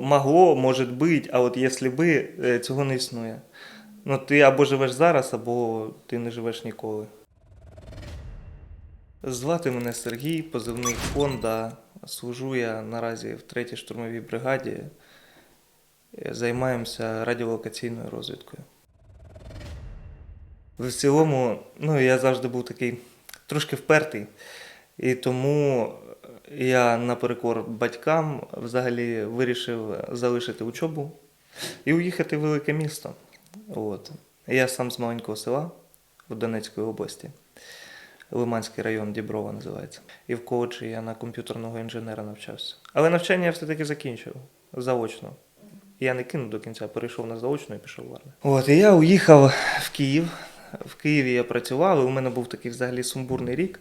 Могло, може бути, а от якщо би, цього не існує. Ну, ти або живеш зараз, або ти не живеш ніколи. Звати мене Сергій, позивний Фонда. Служу я наразі в 3-й штурмовій бригаді. Е, Займаємося радіолокаційною розвідкою. В цілому, ну, я завжди був такий трошки впертий. І тому я наперекор батькам взагалі вирішив залишити учобу і уїхати в велике місто. От. Я сам з маленького села в Донецькій області. Лиманський район Діброва називається. І в коледжі я на комп'ютерного інженера навчався. Але навчання я все-таки закінчив заочно. Я не кинув до кінця, перейшов на заочну і пішов в армію. От, і я уїхав в Київ. В Києві я працював, і у мене був такий взагалі сумбурний рік.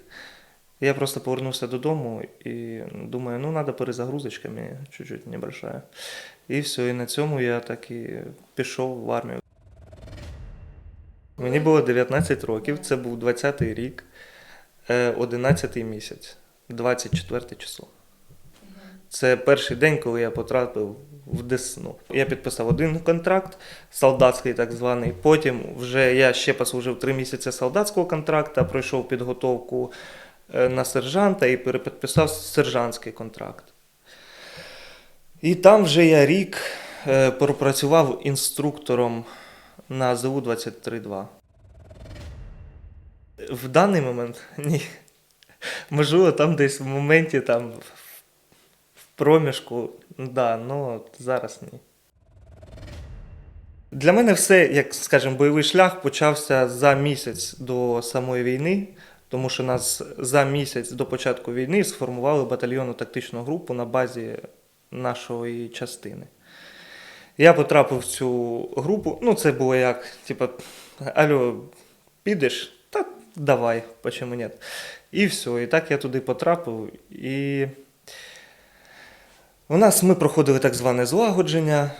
Я просто повернувся додому і думаю, ну треба перезагрузочка мені чуть-чуть небольшая. І все, і на цьому я так і пішов в армію. Мені було 19 років, це був 20-й рік, е, 11-й місяць, 24 число. Це перший день, коли я потрапив в Десну. Я підписав один контракт, солдатський так званий. Потім вже я ще послужив три місяці солдатського контракту, пройшов підготовку е, на сержанта і перепідписав сержантський контракт. І там вже я рік е, пропрацював інструктором на ЗУ 232. В даний момент ні. Можливо, там десь в моменті там в проміжку, да, ну зараз ні. Для мене все, як скажімо, бойовий шлях почався за місяць до самої війни, тому що нас за місяць до початку війни сформували батальйонну тактичну групу на базі нашої частини. Я потрапив в цю групу. Ну, це було як, типа, алло, підеш? Та давай, почему нет. І все. І так я туди потрапив. І у нас ми проходили так зване злагодження.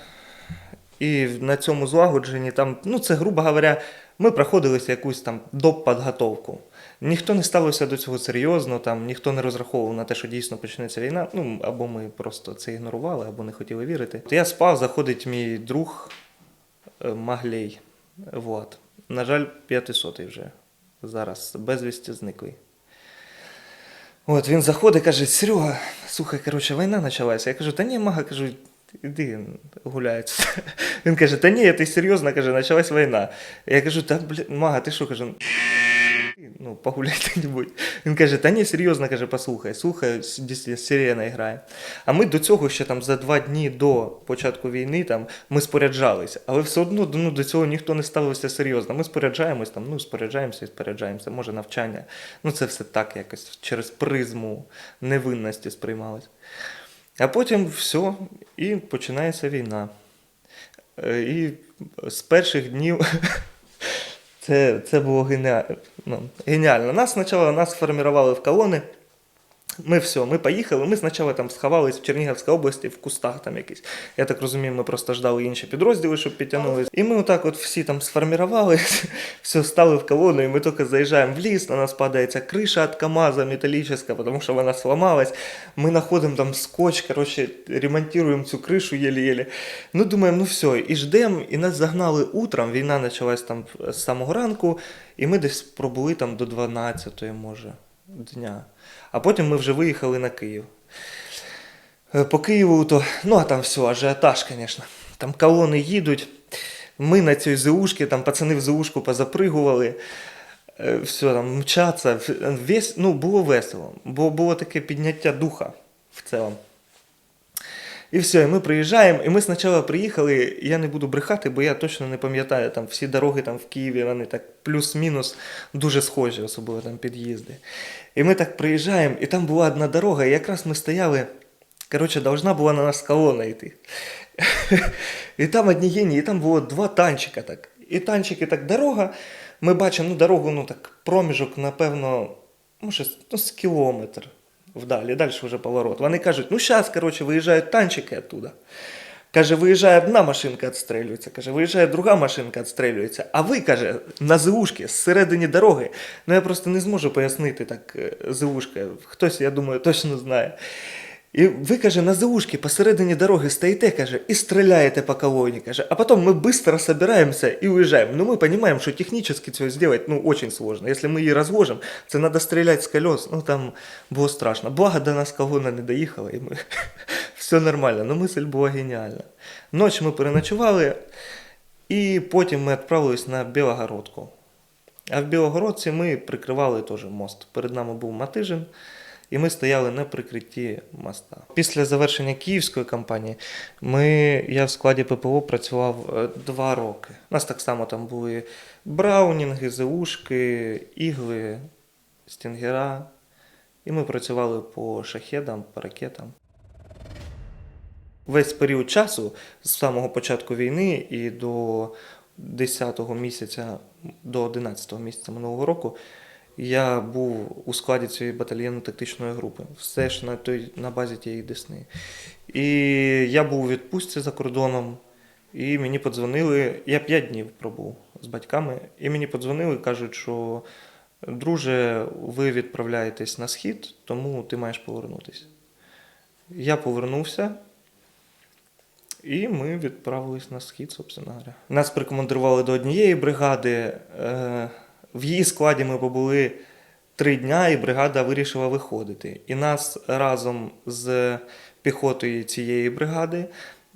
І на цьому злагодженні там, ну це, грубо говоря, ми проходили якусь там доп-підготовку. Ніхто не ставився до цього серйозно, там, ніхто не розраховував на те, що дійсно почнеться війна. Ну, або ми просто це ігнорували, або не хотіли вірити. Я спав, заходить мій друг е, Маглей Влад. На жаль, 500 вже зараз безвісті зниклий. От він заходить, каже: Серега, слухай, коротше, війна почалася. Я кажу, та ні, мага, кажу, іди гуляється. Він каже, та ні, ти серйозно, каже, почалась війна. Я кажу, та бля, мага, ти що кажу, ну, погуляй хто-небудь. Він каже, та ні, серйозно, каже, послухай, слухай, сирена грає. А ми до цього ще там за два дні до початку війни там ми споряджалися, але все одно ну, до цього ніхто не ставився серйозно. Ми споряджаємось там, ну споряджаємося і споряджаємося, може навчання. Ну це все так якось через призму невинності сприймалось. А потім все, і починається війна. Е, І з перших днів це, це було геніально. Ну, геніально. Нас спочатку нас сформували в колони. Ми все, ми поїхали. Ми спочатку там сховались в Чернігівській області в кустах там якісь. Я так розумію, ми просто ждали інші підрозділи, щоб підтягнулись. І ми отак от всі там сформувалися, все стали в колону, і ми тільки заїжджаємо в ліс, на нас падає ця криша від КАМАЗа металлическая, тому що вона сломалась. Ми знаходимо там скотч, коротше, ремонтуємо цю кришу єлі-єлі. Ну, думаємо, ну все, і ждемо, і нас загнали утром, війна почалась там з самого ранку, і ми десь пробули там до 12-ї, може, дня. А потім ми вже виїхали на Київ. Е, По Києву, то, ну а там все, ажіотаж, звісно. Там колони їдуть. Ми на цій ЗУшці, там пацани в ЗУшку позапригували. Е, Все, там мчаться. Весь, ну, було весело. Бо було таке підняття духа в цілому. І все, і ми приїжджаємо, і ми спочатку приїхали, я не буду брехати, бо я точно не пам'ятаю, там всі дороги там в Києві, вони так плюс-мінус дуже схожі, особливо там під'їзди. І ми так приїжджаємо, і там була одна дорога, і якраз ми стояли, коротше, должна була на нас колона йти. І там одні гені, і там було два танчика так. І танчики так дорога. Ми бачимо, ну, дорогу, ну так, проміжок, напевно, може, ну, з кілометр вдалі, далі вже поворот. Вони кажуть, ну зараз, коротше, виїжджають танчики оттуда. Каже, виїжджає одна машинка, відстрелюється. Каже, виїжджає друга машинка, відстрелюється. А ви, каже, на ЗУшки, зсередині дороги. Ну я просто не зможу пояснити так е, ЗУшка. Хтось, я думаю, точно знає. І ви, каже, на заушки посередині дороги стоїте, каже, і стріляєте по колонні, каже, а потім ми швидко собираємося і уїжджаємо. Ну, ми розуміємо, що технічно цього зробити, ну, дуже сложно. Якщо ми її розложимо, це треба стріляти з колес, ну, там було страшно. Благо, до нас колона не доїхала, і ми... все нормально. Ну, мисль була геніальна. Ночі ми переночували, і потім ми відправились на Білогородку. А в Білогородці ми прикривали теж мост. Перед нами був Матижин, і ми стояли на прикритті моста. Після завершення київської кампанії ми, я в складі ППО працював е, два роки. У нас так само там були браунінги, зеушки, ігли, стінгера. І ми працювали по шахедам, по ракетам. Весь період часу з самого початку війни і до 10-го місяця, до 11-го місяця минулого року я був у складі цієї батальйонно-тактичної групи. Все ж на, той, на базі тієї Десни. І я був у відпустці за кордоном, і мені подзвонили. Я 5 днів пробув з батьками, і мені подзвонили, кажуть, що друже, ви відправляєтесь на схід, тому ти маєш повернутися. Я повернувся. І ми відправились на схід, собственно говоря. Нас прикомандирували до однієї бригади. В її складі ми побули три дня, і бригада вирішила виходити. І нас разом з піхотою цієї бригади.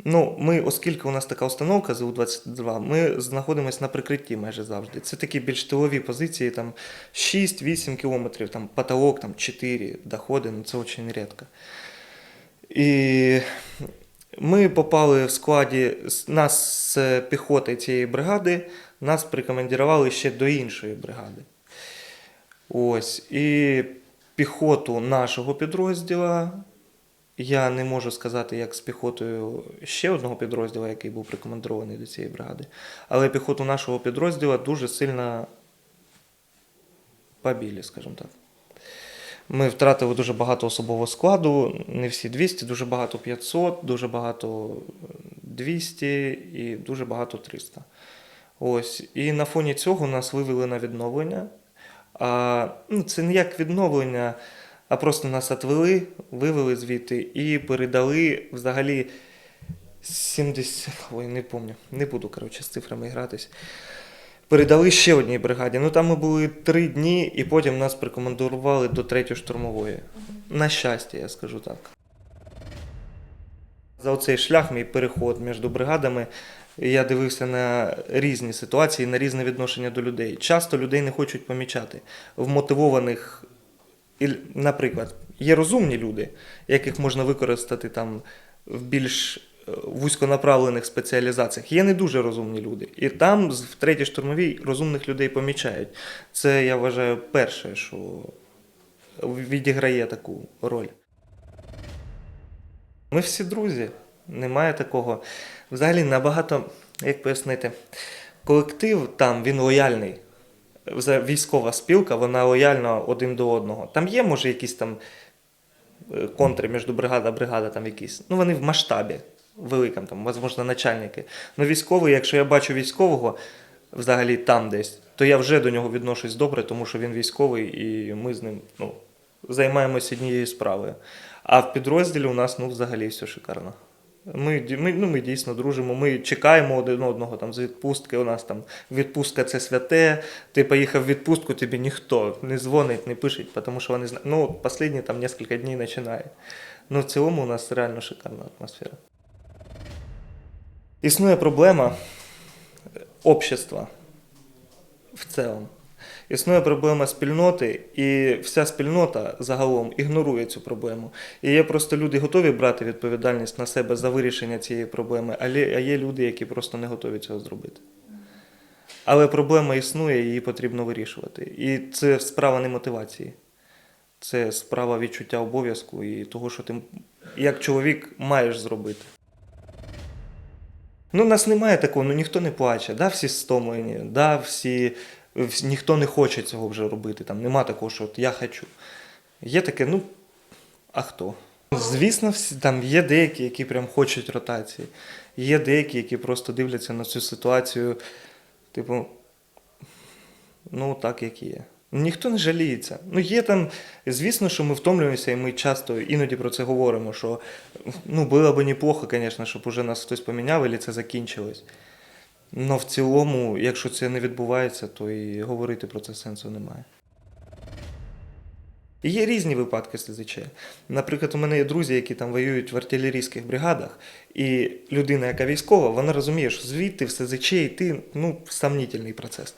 Ну, ми, оскільки у нас така установка ЗУ-22, ми знаходимося на прикритті майже завжди. Це такі більш тилові позиції, там 6-8 кілометрів, там потолок, там 4 доходи, ну це дуже рідко. І ми попали в складі нас з піхоти цієї бригади, нас прикомандирували ще до іншої бригади. Ось. І піхоту нашого підрозділу. Я не можу сказати, як з піхотою ще одного підрозділу, який був прикомандирований до цієї бригади. Але піхоту нашого підрозділу дуже сильно побили, скажімо так. Ми втратили дуже багато особового складу, не всі 200, дуже багато 500, дуже багато 200 і дуже багато 300. Ось. І на фоні цього нас вивели на відновлення. А, ну, це не як відновлення, а просто нас отвели, вивели звідти і передали взагалі 70. Ой, не пам'ятаю, не буду коротше, з цифрами гратись. Передали ще одній бригаді. Ну там ми були три дні, і потім нас прикомандували до третьої штурмової. На щастя, я скажу так. За оцей шлях, мій переход між бригадами, я дивився на різні ситуації, на різне відношення до людей. Часто людей не хочуть помічати. Вмотивованих, наприклад, є розумні люди, яких можна використати там в більш е, вузьконаправлених спеціалізаціях. Є не дуже розумні люди. І там, в третій штурмовій, розумних людей помічають. Це, я вважаю, перше, що відіграє таку роль. Ми всі друзі, немає такого. Взагалі набагато, як пояснити, колектив там він лояльний. Військова спілка, вона лояльна один до одного. Там є, може, якісь там е, контри між бригада, бригада там якісь. Ну, вони в масштабі великому, там, можливо, начальники. Ну, військовий, якщо я бачу військового взагалі там десь, то я вже до нього відношусь добре, тому що він військовий, і ми з ним ну, займаємося однією справою. А в підрозділі у нас ну, взагалі все шикарно. Ми, ми, ну, ми дійсно дружимо, ми чекаємо один одного там, з відпустки. У нас там відпустка це святе. Ти поїхав в відпустку, тобі ніхто не дзвонить, не пише, тому що вони знають. Ну, останні там кілька днів починає. Ну, в цілому у нас реально шикарна атмосфера. Існує проблема е, общества в цілому. Існує проблема спільноти, і вся спільнота загалом ігнорує цю проблему. І є просто люди готові брати відповідальність на себе за вирішення цієї проблеми, а є люди, які просто не готові цього зробити. Але проблема існує, її потрібно вирішувати. І це справа не мотивації. Це справа відчуття обов'язку і того, що ти як чоловік маєш зробити. Ну, нас немає такого, ну ніхто не плаче, да, всі стомлені, да, всі- ніхто не хоче цього вже робити. Там нема такого, що от я хочу. Є таке, ну, а хто? Звісно, всі, там є деякі, які прям хочуть ротації. Є деякі, які просто дивляться на цю ситуацію, типу, ну, так, як є. Ніхто не жаліється. Ну, є там, звісно, що ми втомлюємося, і ми часто іноді про це говоримо, що ну, було б неплохо, звісно, щоб уже нас хтось поміняв, і це закінчилось. Но в цілому, якщо це не відбувається, то і говорити про це сенсу немає. Є різні випадки СЗЧ. Наприклад, у мене є друзі, які там воюють в артилерійських бригадах, і людина, яка військова, вона розуміє, що звідти в СЗЧ йти ну, сомнительний процес.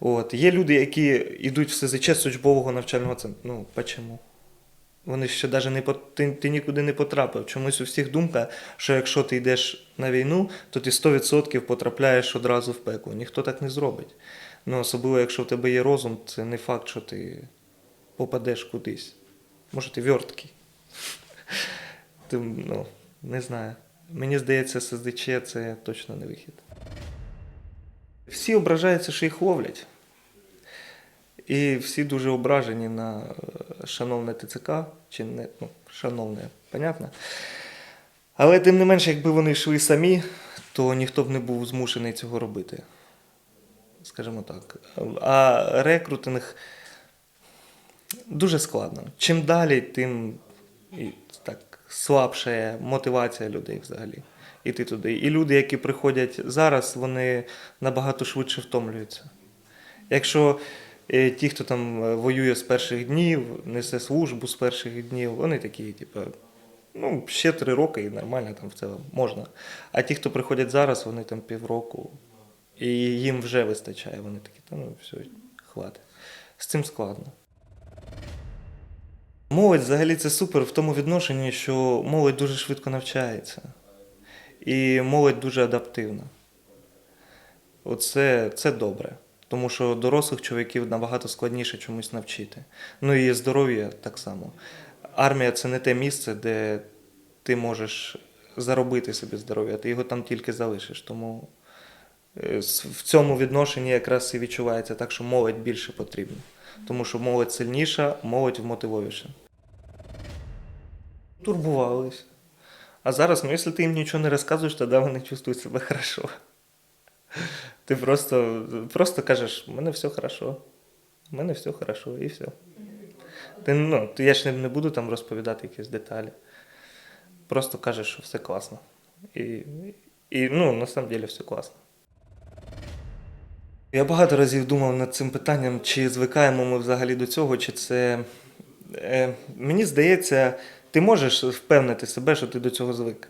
От. Є люди, які йдуть в СЗЧ з учбового навчального центру. Ну, почому? Вони ще навіть не ти, ти нікуди не потрапив. Чомусь у всіх думка, що якщо ти йдеш на війну, то ти 100% потрапляєш одразу в пекло. Ніхто так не зробить. Ну, особливо, якщо в тебе є розум, це не факт, що ти попадеш кудись. Може, ти верткий. Ну, не знаю. Мені здається, СЗЧ це точно не вихід. Всі ображаються, що їх ловлять. І всі дуже ображені на е, шановне ТЦК, чи не, ну, шановне, понятно. Але тим не менше, якби вони йшли самі, то ніхто б не був змушений цього робити. Скажімо так. А рекрутинг дуже складно. Чим далі, тим так слабша мотивація людей взагалі іти туди. І люди, які приходять зараз, вони набагато швидше втомлюються. Якщо ті, хто там е, воює з перших днів, несе службу з перших днів, вони такі, типу, ну, ще три роки і нормально там в цілому можна. А ті, хто приходять зараз, вони там півроку, і їм вже вистачає. Вони такі, та ну все, хватить. З цим складно. Молодь взагалі це супер в тому відношенні, що молодь дуже швидко навчається. І молодь дуже адаптивна. Оце це добре. Тому що дорослих чоловіків набагато складніше чомусь навчити. Ну і здоров'я так само. Армія це не те місце, де ти можеш заробити собі здоров'я, ти його там тільки залишиш. Тому е, в цьому відношенні якраз і відчувається так, що молодь більше потрібна. Тому що молодь сильніша, молодь вмотивовіша. Турбувались. А зараз, ну, якщо ти їм нічого не розказуєш, тоді вони чувствують себе хорошо. Ти просто, просто кажеш, у мене все хорошо. У мене все хорошо, і все. Ти, ну, я ж не, буду там розповідати якісь деталі. Просто кажеш, що все класно. І, і ну, на самом деле все класно. Я багато разів думав над цим питанням, чи звикаємо ми взагалі до цього, чи це. Е, мені здається, ти можеш впевнити себе, що ти до цього звик.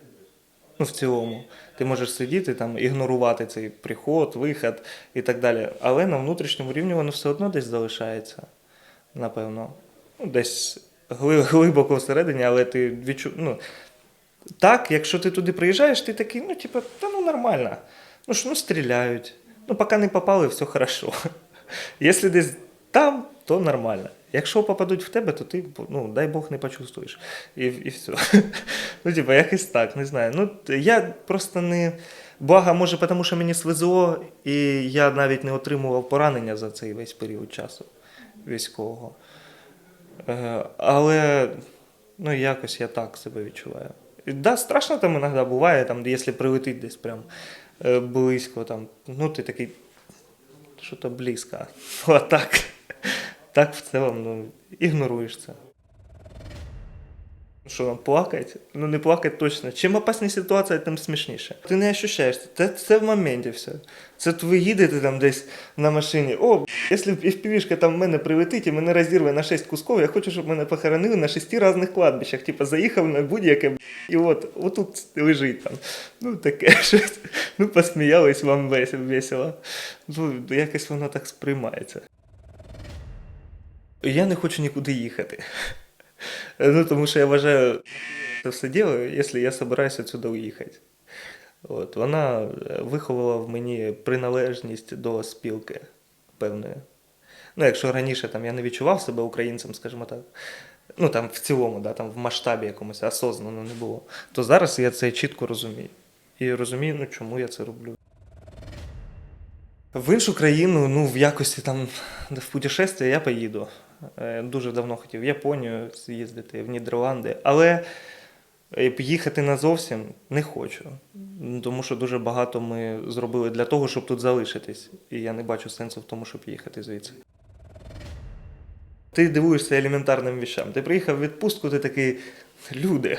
Ну, в цілому. Ти можеш сидіти там, ігнорувати цей приход, вихід і так далі. Але на внутрішньому рівні воно все одно десь залишається, напевно. Ну, десь глибоко всередині, але ти відчу... ну, Так, якщо ти туди приїжджаєш, ти такий, ну, типу, та ну нормально. Ну ж, ну стріляють. Ну, поки не попали, все хорошо. Якщо десь там, то нормально. Якщо попадуть в тебе, то ти, ну, дай Бог, не почувствуєш. І, і все. Ну, типа, якось так, не знаю. Ну, я просто не. Благо, може, тому що мені свезло, і я навіть не отримував поранення за цей весь період часу військового. Е, Але ну, якось я так себе відчуваю. Да, страшно там іноді буває, там, якщо прилетить десь прям е, близько, там, ну ти такий, що то близько. А так, так в цілому ну, ігноруєш це. Що нам плакать? Ну не плакать точно. Чим опасніша ситуація, тим смішніше. Ти не ощущаєш. Це, це в моменті все. Це ви їдете там десь на машині. О, якщо FPV-шка там в мене прилетить і мене розірве на 6 кусків, я хочу, щоб мене похоронили на шести різних кладбищах. Типа заїхав на будь-яке і от отут лежить там. Ну таке щось. Ну посміялись вам весело. Ну, якось воно так сприймається. Я не хочу нікуди їхати. Ну, тому що я вважаю, це все діло, якщо я собираюся сюди уїхати. От, вона е, виховала в мені приналежність до спілки певної. Ну, якщо раніше там, я не відчував себе українцем, скажімо так, ну там в цілому, да, там, в масштабі якомусь осознано не було, то зараз я це чітко розумію. І розумію, ну, чому я це роблю. В іншу країну, ну, в якості там в путешествие я поїду. Е, Дуже давно хотів в Японію з'їздити, в Нідерланди, але е, їхати назовсім не хочу. Тому що дуже багато ми зробили для того, щоб тут залишитись. І я не бачу сенсу в тому, щоб їхати звідси. ти дивуєшся елементарним вещам. Ти приїхав в відпустку, ти такий. Люди.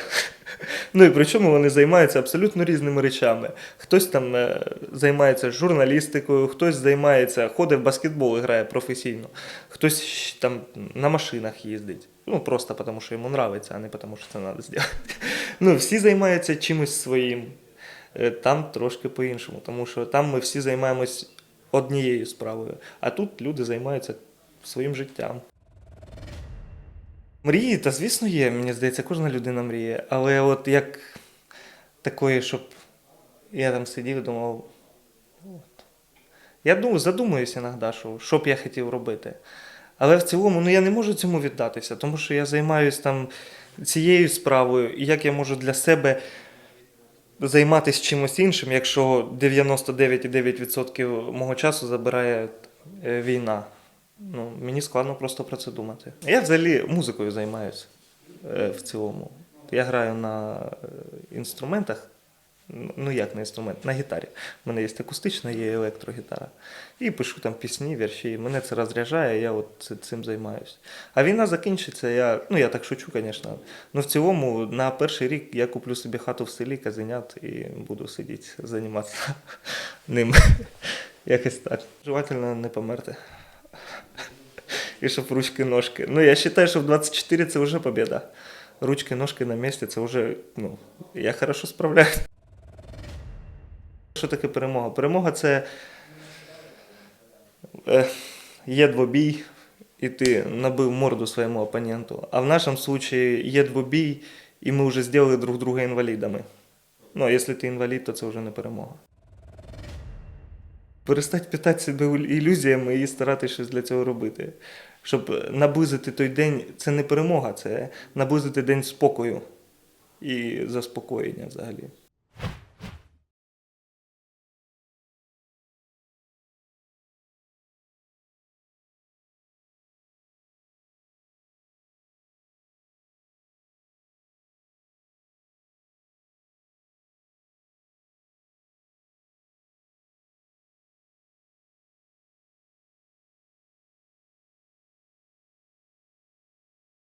Ну і причому вони займаються абсолютно різними речами. Хтось там е, займається журналістикою, хтось займається, ходить в баскетбол і грає професійно, хтось там на машинах їздить. Ну просто тому, що йому подобається, а не тому, що це треба зробити. Ну, всі займаються чимось своїм. Е, Там трошки по-іншому, тому що там ми всі займаємось однією справою, а тут люди займаються своїм життям. Мрії, та звісно, є. Мені здається, кожна людина мріє. Але от як такої, щоб я там сидів і думав. От. Я думаю, задумуюся іноді, що, що б я хотів робити. Але в цілому, ну я не можу цьому віддатися, тому що я займаюся там цією справою, і як я можу для себе займатися чимось іншим, якщо 99,9% мого часу забирає е, війна. Ну, мені складно просто про це думати. Я взагалі музикою займаюся е, в цілому. Я граю на е, інструментах. Ну, як на інструмент, на гітарі. У мене є акустична, є електрогітара. І пишу там пісні, вірші. Мене це розряджає, я от цим займаюся. А війна закінчиться, я, ну я так шучу, звісно. Ну в цілому на перший рік я куплю собі хату в селі, казенят і буду сидіти, займатися ним. Якось так. Желательно не померти. І щоб ручки-ножки. Ну, я вважаю, що в 24 це вже побіда. Ручки-ножки на місці, це вже, ну, я хорошо справляюсь. Що таке перемога? Перемога це е, є двобій, і ти набив морду своєму опоненту. А в нашому випадку є двобій, і ми вже зробили друг друга інвалідами. Ну, а якщо ти інвалід, то це вже не перемога. Перестати питати себе ілюзіями і старатися щось для цього робити. Щоб наблизити той день, це не перемога, це наблизити день спокою і заспокоєння взагалі.